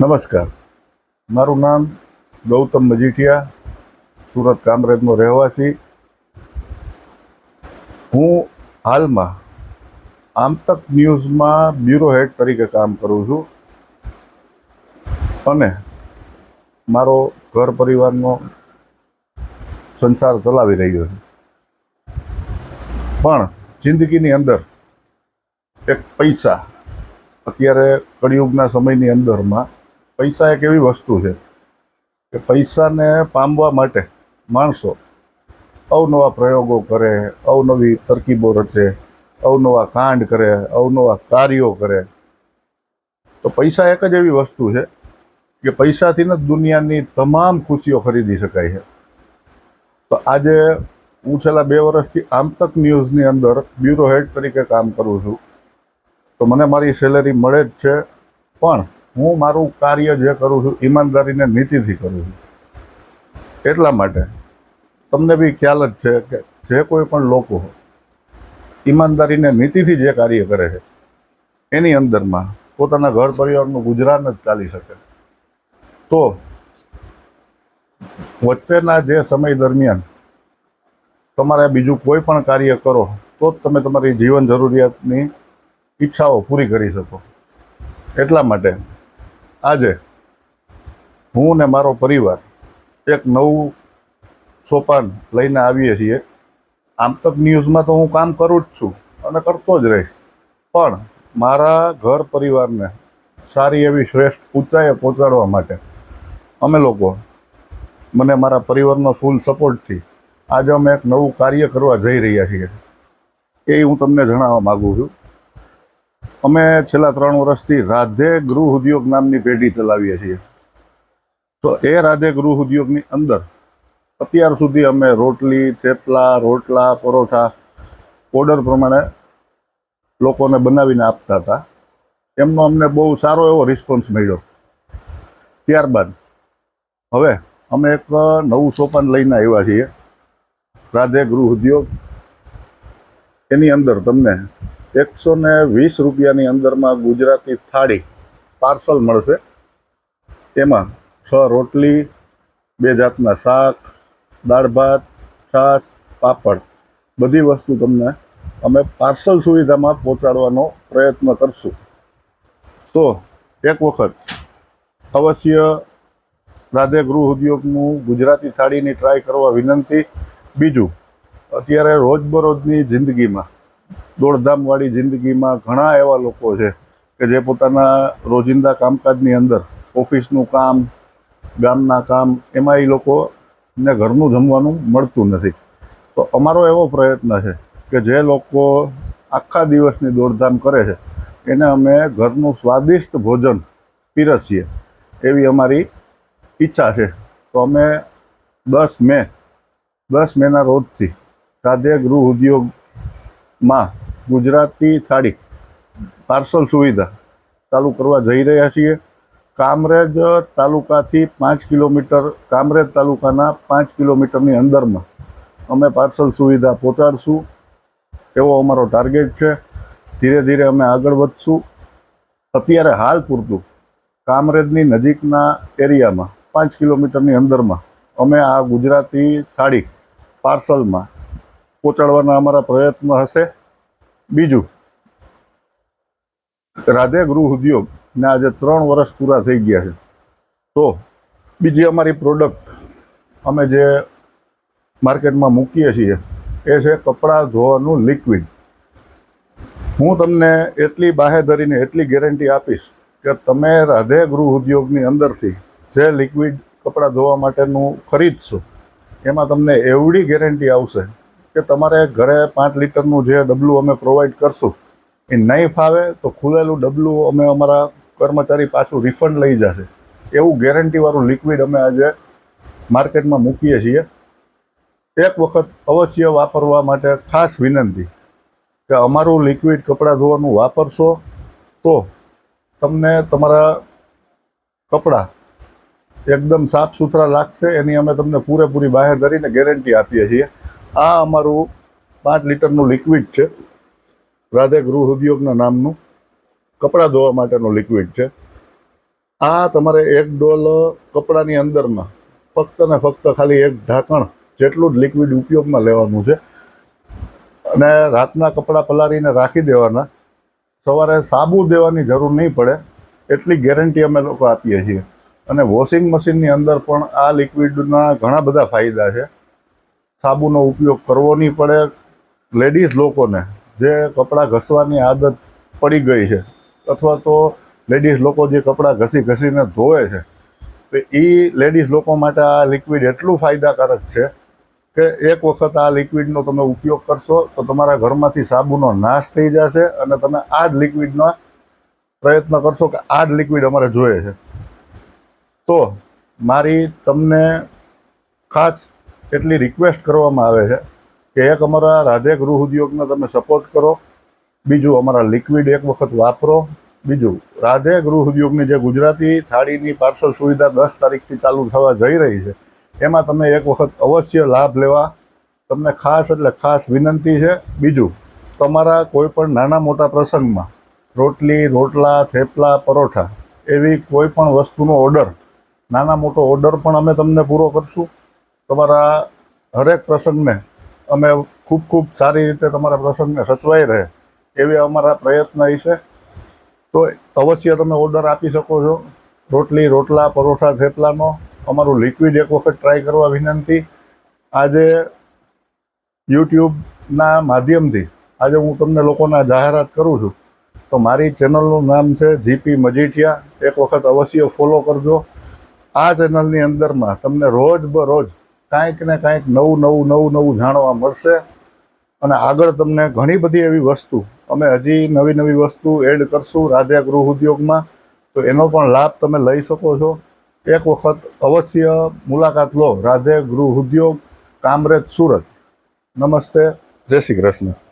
નમસ્કાર. મારું નામ ગૌતમ મજીઠિયા સુરત કામરેજનો રહેવાસી. હું હાલમાં આમતક ન્યૂઝમાં બ્યુરો હેડ તરીકે કામ કરું છું. અને મારો ઘર પરિવારનો સંસાર ચલાવી રહ્યો છું. પણ જિંદગીની અંદર એક પૈસા અત્યારે કળિયુગના સમયની અંદરમાં પૈસા એક એવી વસ્તુ છે કે પૈસાને પામવા માટે માણસો અવનવા પ્રયોગો કરે, અવનવી તરકીબો રચે, અવનવા કાંડ કરે, અવનવા કાર્યો કરે. તો પૈસા એક જ એવી વસ્તુ છે કે પૈસાથી જ દુનિયાની તમામ ખુશીઓ ખરીદી શકાય છે. તો આજે હું છેલ્લા બે વર્ષથી આમતક ન્યૂઝની અંદર બ્યુરો હેડ તરીકે કામ કરું છું. તો મને મારી સેલેરી મળે જ છે, પણ હું મારું કાર્ય જે કરું છું, ઈમાનદારીને નીતિથી કરું છું. એટલા માટે તમને બી ખ્યાલ જ છે કે જે કોઈ પણ લોકો ઈમાનદારીને નીતિથી જે કાર્ય કરે છે, એની અંદરમાં પોતાના ઘર પરિવારનું ગુજરાન જ ચાલી શકે. તો વચ્ચેના જે સમય દરમિયાન તમારે બીજું કોઈ પણ કાર્ય કરો, તો જ તમે તમારી જીવન જરૂરિયાતની ઈચ્છાઓ પૂરી કરી શકો. એટલા માટે આજે હું ને મારો પરિવાર એક નવું સોપાન લઈને આવીએ છીએ. આમ તક ન્યૂઝમાં તો હું કામ કરું જ છું અને કરતો જ રહીશ. પણ મારા ઘર પરિવારને સારી એવી શ્રેષ્ઠ ઊંચાઈએ પહોંચાડવા માટે અમે લોકો મને મારા પરિવારનો ફૂલ સપોર્ટથી આજે અમે એક નવું કાર્ય કરવા જઈ રહ્યા છીએ. એ હું તમને જણાવવા માગું છું. અમે છેલ્લા ત્રણ વર્ષથી રાધે ગૃહ ઉદ્યોગ નામની પેઢી ચલાવીએ છીએ. તો એ રાધે ગૃહ ઉદ્યોગની અંદર અત્યાર સુધી અમે રોટલી, થેપલા, રોટલા, પરોઠા ઓર્ડર પ્રમાણે લોકોને બનાવીને આપતા હતા. એમનો અમને બહુ સારો એવો રિસ્પોન્સ મળ્યો. ત્યારબાદ હવે અમે એક નવું સોપાન લઈને આવ્યા છીએ. રાધે ગૃહ ઉદ્યોગ. એની અંદર તમને એકસો ને વીસ રૂપિયાની અંદરમાં ગુજરાતી થાળી પાર્સલ મળશે. એમાં છ રોટલી, બે જાતના શાક, દાળ ભાત, છાશ, પાપડ બધી વસ્તુ તમને અમે પાર્સલ સુવિધામાં પહોંચાડવાનો પ્રયત્ન કરશું. તો એક વખત અવશ્ય રાધે ગૃહ ઉદ્યોગનું ગુજરાતી થાળીની ટ્રાય કરવા વિનંતી. બીજું, અત્યારે રોજબરોજની જિંદગીમાં દોડધામવાળી જિંદગીમાં ઘણા એવા લોકો છે કે જે પોતાના રોજિંદા કામકાજની અંદર ઓફિસનું કામ, ગામના કામ, એમાં એ લોકોને ઘરનું જમવાનું મળતું નથી. તો અમારો એવો પ્રયત્ન છે કે જે લોકો આખા દિવસની દોડધામ કરે છે, એને અમે ઘરનું સ્વાદિષ્ટ ભોજન પીરસીએ એવી અમારી ઈચ્છા છે. તો અમે દસ મે, દસ મેના રોજથી રાધે ગૃહ ઉદ્યોગમાં ગુજરાતી થાળી, પાર્સલ સુવિધા ચાલુ કરવા જઈ રહ્યા છીએ. કામરેજ તાલુકાથી પાંચ કિલોમીટર, કામરેજ તાલુકાના પાંચ કિલોમીટરની અંદરમાં અમે પાર્સલ સુવિધા પહોંચાડશું. એવો અમારો ટાર્ગેટ છે. ધીરે ધીરે અમે આગળ વધશું. અત્યારે હાલ પૂરતું કામરેજની નજીકના એરિયામાં પાંચ કિલોમીટરની અંદરમાં અમે આ ગુજરાતી થાળી પાર્સલમાં પહોંચાડવાના અમારા પ્રયત્ન હશે. બીજું, રાધે ગૃહ ઉદ્યોગને આજે ત્રણ વર્ષ પૂરા થઈ ગયા છે. તો બીજી અમારી પ્રોડક્ટ અમે જે માર્કેટમાં મૂકીએ છીએ એ છે કપડાં ધોવાનું લિક્વિડ હું તમને એટલી બાહેધરીને એટલી ગેરંટી આપીશ કે તમે રાધે ગૃહ ઉદ્યોગની અંદરથી જે લિક્વિડ કપડાં ધોવા માટેનું ખરીદશો, એમાં તમને એવડી ગેરંટી આવશે કે તમારે ઘરે પાંચ લીટરનું જે ડબલું અમે પ્રોવાઈડ કરશું, એ નહીં ફાવે તો ખુલેલું ડબલું અમે અમારા કર્મચારી પાછું રિફંડ લઈ જશે. એવું ગેરંટીવાળું લિક્વિડ અમે આજે માર્કેટમાં મૂકીએ છીએ. એક વખત અવશ્ય વાપરવા માટે ખાસ વિનંતી કે અમારું લિક્વિડ કપડાં ધોવાનું વાપરશો તો તમને તમારા કપડાં એકદમ સાફ સુથરા લાગશે. એની અમે તમને પૂરેપૂરી બાહેધરીને ગેરંટી આપીએ છીએ. આ અમારું પાંચ લીટરનું લિક્વિડ છે. રાધે ગૃહ ઉદ્યોગના નામનું. કપડાં ધોવા માટેનું લિક્વિડ છે. આ તમારે એક ડોલ કપડાની અંદરમાં ફક્ત ને ફક્ત ખાલી એક ઢાંકણ જેટલું જ લિક્વિડ ઉપયોગમાં લેવાનું છે. અને રાતના કપડાં પલાળીને રાખી દેવાના. સવારે સાબુ દેવાની જરૂર નહીં પડે. એટલી ગેરંટી અમે લોકો આપીએ છીએ. અને વોશિંગ મશીનની અંદર પણ આ લિક્વિડના ઘણા બધા ફાયદા છે. સાબુનો ઉપયોગ કરવો નહીં પડે. લેડીઝ લોકોને જે કપડાં ઘસવાની આદત પડી ગઈ છે, અથવા તો લેડીઝ લોકો જે કપડાં ઘસી ઘસીને ધોવે છે, તો એ લેડીઝ લોકો માટે આ લિક્વિડ એટલું ફાયદાકારક છે કે એક વખત આ લિક્વિડનો તમે ઉપયોગ કરશો તો તમારા ઘરમાંથી સાબુનો નાશ થઈ જશે અને તમે આ જ લિક્વિડનો પ્રયત્ન કરશો કે આ જ લિક્વિડ અમારે જોઈએ છે. તો મારી તમને ખાસ એટલી રિક્વેસ્ટ કરવામાં આવે છે કે એક અમારા રાધે ગૃહ ઉદ્યોગને તમે સપોર્ટ કરો, બીજું અમારા લિક્વિડ એક વખત વાપરો, બીજું રાધે ગૃહ ઉદ્યોગની જે ગુજરાતી થાળીની પાર્સલ સુવિધા દસ તારીખથી ચાલુ થવા જઈ રહી છે, એમાં તમે એક વખત અવશ્ય લાભ લેવા. તમને ખાસ એટલે ખાસ વિનંતી છે. બીજું, તમારા કોઈ પણ નાના મોટા પ્રસંગમાં રોટલી, રોટલા, થેપલા, પરોઠા એવી કોઈ પણ વસ્તુનો ઓર્ડર નાના મોટો ઓર્ડર પણ અમે તમને પૂરો કરશું. તમારા હરેક પ્રસંગને અમે ખૂબ ખૂબ સારી રીતે તમારા પ્રસંગને સચવાઈ રહે એવી અમારા પ્રયત્ન છે. તો અવશ્ય તમે ઓર્ડર આપી શકો છો. રોટલી, રોટલા, પરોઠા, થેપલાનો અમારું લિક્વિડ એક વખત ટ્રાય કરવા વિનંતી. આજે યુટ્યુબના માધ્યમથી આજે હું તમને લોકોના જાહેરાત કરું છું. તો મારી ચેનલનું નામ છે જીપી મજીઠિયા. એક વખત અવશ્ય ફોલો કરજો. આ ચેનલની અંદરમાં તમને રોજ બરોજ કાંઈક ને કાંઈક નવું નવું નવું નવું જાણવા મળશે. અને આગળ તમને ઘણી બધી એવી વસ્તુ, અમે હજી નવી નવી વસ્તુ એડ કરશું રાધે ગૃહ ઉદ્યોગમાં. તો એનો પણ લાભ તમે લઈ શકો છો. એક વખત અવશ્ય મુલાકાત લો રાધે ગૃહ ઉદ્યોગ, કામરેજ, સુરત. નમસ્તે, જય શ્રી કૃષ્ણ.